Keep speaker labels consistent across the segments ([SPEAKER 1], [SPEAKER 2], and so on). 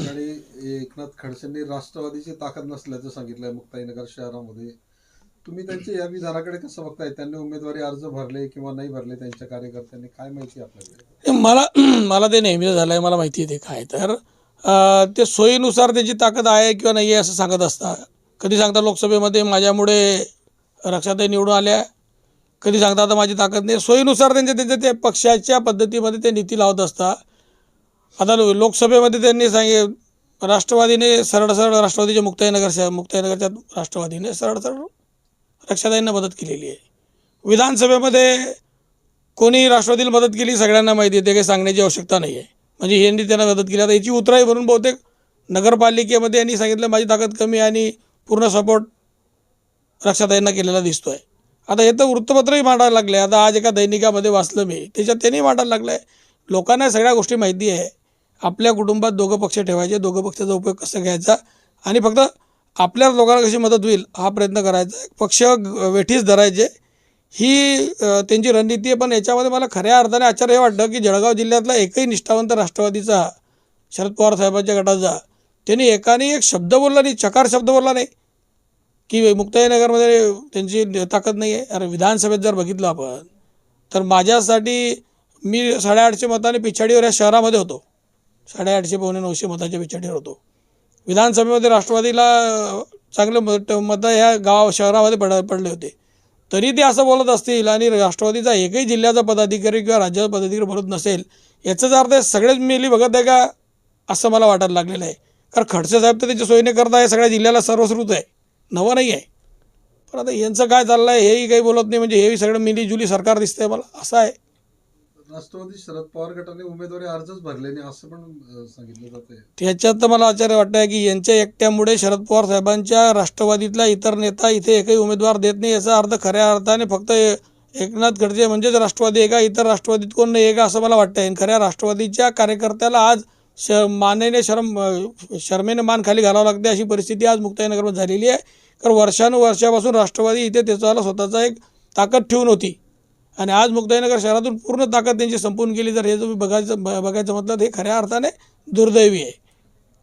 [SPEAKER 1] ठिकाणी एकनाथ खडसेंनी राष्ट्रवादीची ताकद नसल्याचं सांगितलंय मुक्ताईनगर शहरामध्ये. तुम्ही त्यांच्या या विधानाकडे कसं बघताय? त्यांनी उमेदवारी अर्ज भरले किंवा नाही भरले त्यांच्या कार्यकर्त्यांनी काय माहिती आपल्याकडे?
[SPEAKER 2] मला मला ते नेहमीच झालं आहे मला माहिती आहे ते काय. तर ते सोयीनुसार त्यांची ताकद आहे किंवा नाही आहे असं सांगत असता कधी सांगता लोकसभेमध्ये माझ्यामुळे रक्षाताई निवडून आल्या. कधी सांगता आता माझी ताकद नाही. सोयीनुसार त्यांच्या त्यांच्या त्या पक्षाच्या पद्धतीमध्ये ते नीती लावत असतात. आता लोकसभेमध्ये त्यांनी सांगे राष्ट्रवादीने सरळ सरळ राष्ट्रवादीच्या मुक्ताईनगर मुक्ताईनगरच्या राष्ट्रवादीने सरळ सरळ रक्षाताईंना मदत केलेली आहे. विधानसभेमध्ये कोणी राष्ट्रवादीला मदत केली सगळ्यांना माहिती आहे ते काही सांगण्याची आवश्यकता नाही आहे. म्हणजे यांनी त्यांना मदत केली. आता याची उतराई म्हणून बहुतेक नगरपालिकेमध्ये यांनी सांगितलं माझी ताकद कमी आणि पूर्ण सपोर्ट रक्षाताईंना केलेला दिसतो आहे आता हे तर वृत्तपत्रही मांडायला लागले. आता आज एका दैनिकामध्ये वाचलं मी त्याच्यात त्यांनी मांडायला लागलं आहे लोकांना सगळ्या गोष्टी माहिती आहे. आपल्या कुटुंबात दोघं पक्ष ठेवायचे दोघं पक्षाचा उपयोग कसा घ्यायचा? आणि फक्त आपल्याच लोकांना कशी मदत होईल हा प्रयत्न करायचा. पक्ष वेठीस धरायचे. ही त्यांची रणनीती आहे पण याच्यामध्ये मला खऱ्या अर्थाने आश्चर्य हे वाटतं की जळगाव जिल्ह्यातला एकही निष्ठावंत राष्ट्रवादीचा शरद पवार साहेबांच्या गटाचा त्यांनी एकाने एक शब्द बोलला नाही चकार शब्द बोलला नाही. की मुक्ताईनगरमध्ये त्यांची ताकद नाही आहे अरे विधानसभेत जर बघितलं आपण तर माझ्यासाठी मी साडेआठशे मताने पिछाडीवर या शहरामध्ये होतो. साडेआठशे पावणे नऊशे मताच्या पिछाडीवर होतो. विधानसभेमध्ये राष्ट्रवादीला चांगले मत मतं ह्या गाव शहरामध्ये पड पडले होते. तरी ते असं बोलत असतील आणि राष्ट्रवादीचा एकही जिल्ह्याचा पदाधिकारी किंवा राज्याचा पदाधिकारी बोलत नसेल याचाच अर्थ सगळेच मिली बघत आहे का? असं मला वाटायला लागलेलं आहे. कारण खडसे साहेब तर त्याच्या सोयीने करत आहे सगळ्या जिल्ह्याला सर्वश्रुत आहे. नवं नाही आहे. पण आता यांचं काय चाललं आहे हेही काही बोलत नाही म्हणजे हेही सगळं मिलीजुली सरकार दिसतंय मला. असं आहे.
[SPEAKER 1] राष्ट्रवादी शरद पवार गटाने उमेदवारी अर्जच भरले नाही असं पण सांगितलं जातंय.
[SPEAKER 2] त्याच्यात तर मला आश्चर्य वाटतं आहे की यांच्या एकट्यामुळे शरद पवार साहेबांच्या राष्ट्रवादीतला इतर नेता इथे एकही उमेदवार देत नाही याचा अर्थ खऱ्या अर्थाने फक्त एकनाथ खडसे म्हणजेच राष्ट्रवादी आहे का इतर राष्ट्रवादीत कोण नाही आहे का असं मला वाटतं आहे खऱ्या राष्ट्रवादीच्या कार्यकर्त्याला आज श मानेने शरम शर्मेने मान खाली घालावं लागते अशी परिस्थिती आज मुक्ताईनगरमध्ये झालेली आहे. कारण वर्षानुवर्षापासून राष्ट्रवादी इथे त्याचा स्वतःचा एक ताकद ठेवून होती. आणि आज मुक्ताईनगर शहरातून पूर्ण ताकद त्यांची संपून गेली. तर हे तुम्ही बघायचं बघायचं म्हटलं तर हे खऱ्या अर्थाने दुर्दैवी आहे.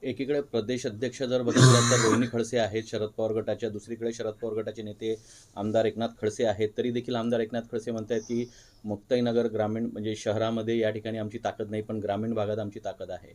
[SPEAKER 3] एकीकडे प्रदेश अध्यक्ष जर बघितलं तर रोहिणी खडसे आहेत शरद पवार गटाच्या. दुसरीकडे शरद पवार गटाचे नेते आमदार एकनाथ खडसे आहेत. तरी देखील आमदार एकनाथ खडसे म्हणतात की मुक्ताईनगर ग्रामीण म्हणजे शहरामध्ये या ठिकाणी आमची ताकद नाही पण ग्रामीण भागात आमची ताकद आहे.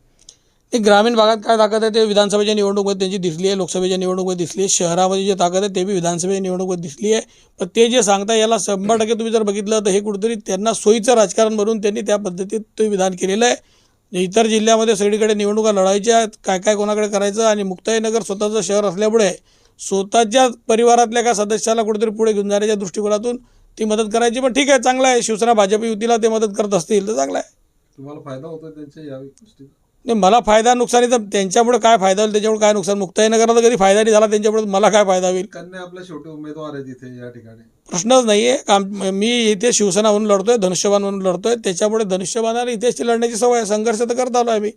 [SPEAKER 2] ते ग्रामीण भागात काय ताकद आहे ते विधानसभेच्या निवडणुकीत त्यांची दिसली आहे लोकसभेच्या निवडणुकीत दिसली आहे शहरामध्ये जे ताकद आहे ते बी विधानसभेच्या निवडणुकीत दिसली आहे. पण ते जे सांगता याला शंभर टक्के तुम्ही जर बघितलं तर हे कुठेतरी त्यांना सोयीचं राजकारण भरून त्यांनी त्या पद्धतीत ते विधान केलेलं आहे. म्हणजे इतर जिल्ह्यामध्ये सगळीकडे निवडणुका लढायच्या आहेत काय काय कोणाकडे करायचं आणि मुक्ताईनगर स्वतःचं शहर असल्यामुळे स्वतःच्या परिवारातल्या का सदस्याला कुठेतरी पुढे घेऊन जाण्याच्या दृष्टिकोनातून ती मदत करायची. पण ठीक आहे चांगलं आहे. शिवसेना भाजप युतीला ते मदत करत असतील तर चांगलं आहे.
[SPEAKER 1] तुम्हाला फायदा होतो त्यांच्या या गोष्टीचा?
[SPEAKER 2] नाही मला फायदा नुकसानीचा त्यांच्यामुळे काय फायदा होईल त्याच्यामुळे काय नुकसान? मुक्ताईनगरला तर कधी फायदा नाही झाला त्यांच्यामुळे मला काय फायदा होईल?
[SPEAKER 1] कन्या आपल्या शेवटी उमेदवार आहे तिथे या ठिकाणी.
[SPEAKER 2] प्रश्नच नाही आहे काम मी इथे शिवसेना म्हणून लढतोय धनुष्यबाण म्हणून लढतोय. त्याच्यामुळे धनुष्यबाणाला इथेच लढण्याची सवय आहे. संघर्ष तर करत आलो आहे मी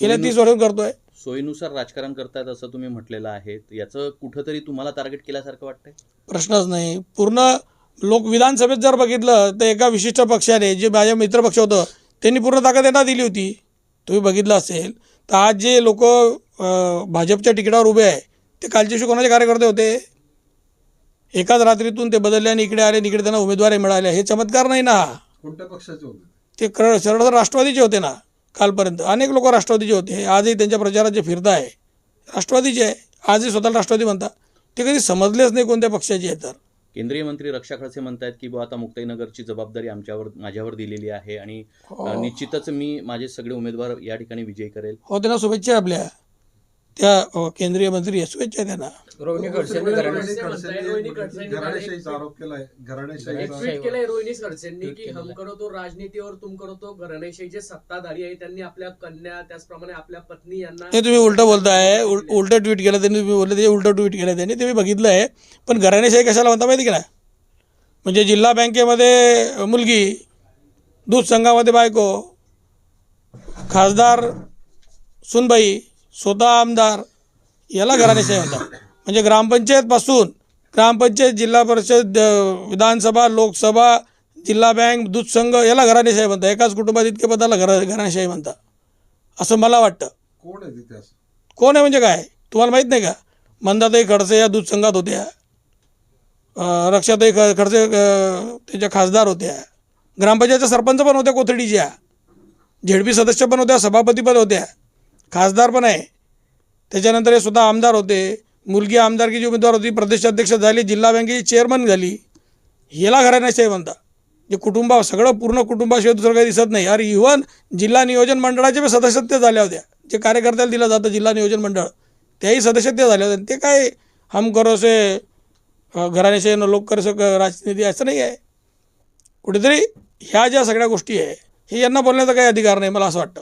[SPEAKER 2] गेल्या तीस वर्ष करतोय.
[SPEAKER 3] सोयीनुसार राजकारण करतायत असं तुम्ही म्हटलेलं आहे. याचं कुठंतरी तुम्हाला टार्गेट केल्यासारखं वाटतंय?
[SPEAKER 2] प्रश्नच नाही. पूर्ण लोक विधानसभेत जर बघितलं तर एका विशिष्ट पक्षाने जे माझ्या मित्र पक्ष होतं त्यांनी पूर्ण ताकद यांना दिली होती. तुम्ही बघितलं असेल तर आज जे लोक भाजपच्या तिकिटावर उभे आहे ते कालच्या दिवशी कोणाचे कार्यकर्ते होते? एकाच रात्रीतून ते बदलले आणि इकडे आले इकडे त्यांना उमेदवारी मिळाल्या हे चमत्कार नाही ना?
[SPEAKER 1] कोणत्या पक्षाचे होते?
[SPEAKER 2] ते कर सरळ तर राष्ट्रवादीचे होते ना कालपर्यंत. अनेक लोक राष्ट्रवादीचे होते. आजही त्यांच्या प्रचारात जे फिरत आहे राष्ट्रवादीचे आहे. आजही स्वतःला राष्ट्रवादी म्हणतात. ते कधी समजलेच नाही कोणत्या पक्षाचे आहे तर.
[SPEAKER 3] केंद्रीय मंत्री रक्षा खडसे म्हणतायत की बुवा आता मुक्ताईनगरची जबाबदारी आमच्यावर माझ्यावर दिलेली आहे आणि अ, निश्चितच मी माझे सगळे उमेदवार या ठिकाणी विजयी करेल.
[SPEAKER 2] हो त्यांना शुभेच्छा आपल्या. त्या केंद्रीय मंत्री शुभेच्छा त्यांना.
[SPEAKER 4] रोहिणी खडसेंनी
[SPEAKER 1] रोहिणी
[SPEAKER 4] घराणे
[SPEAKER 1] खडसेंनी
[SPEAKER 5] रोहिणी खडसेंनी
[SPEAKER 1] घराणेशाहीचा आरोप केलाय.
[SPEAKER 5] एक
[SPEAKER 1] घराणेशाहीचा
[SPEAKER 5] ट्विट केलंय रोहिणी खडसेंनी
[SPEAKER 4] ट्विट
[SPEAKER 5] की
[SPEAKER 4] केलेलं
[SPEAKER 5] हम
[SPEAKER 4] आहे.
[SPEAKER 5] करो तो राजनीती और तुम करो तो घराणेशाही जे सत्ताधारी आहे त्यांनी आपल्या कन्या त्याचप्रमाणे आपल्या पत्नी यांना
[SPEAKER 2] हे तुम्ही उलटं बोलताय. उल उलटं ट्विट केलं त्यांनी तुम्ही बोलले ते उलटं ट्विट केलं त्यांनी. ते मी बघितलं आहे पण घराणेशाही कशाला म्हणता माहिती का म्हणजे जिल्हा बँकेमध्ये मुलगी दूध संघामध्ये बायको खासदार सुनबाई स्वतः आमदार याला घराणेशाही म्हणतात. म्हणजे ग्रामपंचायतपासून ग्रामपंचायत जिल्हा परिषद विधानसभा लोकसभा जिल्हा बँक दूध संघ याला घराणेशाही म्हणतात. एकाच कुटुंबात इतके पदाला घरा घराणेशाही म्हणतात. असं मला वाटतं.
[SPEAKER 1] कोण आहे तिथे असं?
[SPEAKER 2] कोण आहे म्हणजे काय? तुम्हाला माहीत नाही का? मंदाताई खडसे या दूध संघात होत्या. अं, रक्षाताई ख खडसे अं, त्याच्या खासदार होत्या. ग्रामपंचायतच्या सरपंच पण होत्या कोथळीच्या. झेडपी सदस्य पण होत्या सभापती पण होत्या. खासदार पण आहे. त्याच्यानंतर हे स्वतः आमदार होते. मुलगी आमदारकीची उमेदवार होती प्रदेशाध्यक्ष झाली जिल्हा बँकेची चेअरमन झाली. याला घराण्याशाही म्हणता. जे कुटुंबा सगळं पूर्ण कुटुंबाशिवाय दुसरं काही दिसत नाही. अरे इव्हन जिल्हा नियोजन मंडळाचे पण सदस्यत्व झाल्या होत्या. जे कार्यकर्त्याला दिलं जातं जिल्हा नियोजन मंडळ त्याही सदस्यत्व झाले होते ते काय हम करो से घराण्याचे न लोक कर सक राजनीती असं नाही आहे. कुठेतरी ह्या ज्या सगळ्या गोष्टी आहे हे यांना बोलण्याचा काही अधिकार नाही मला असं वाटतं.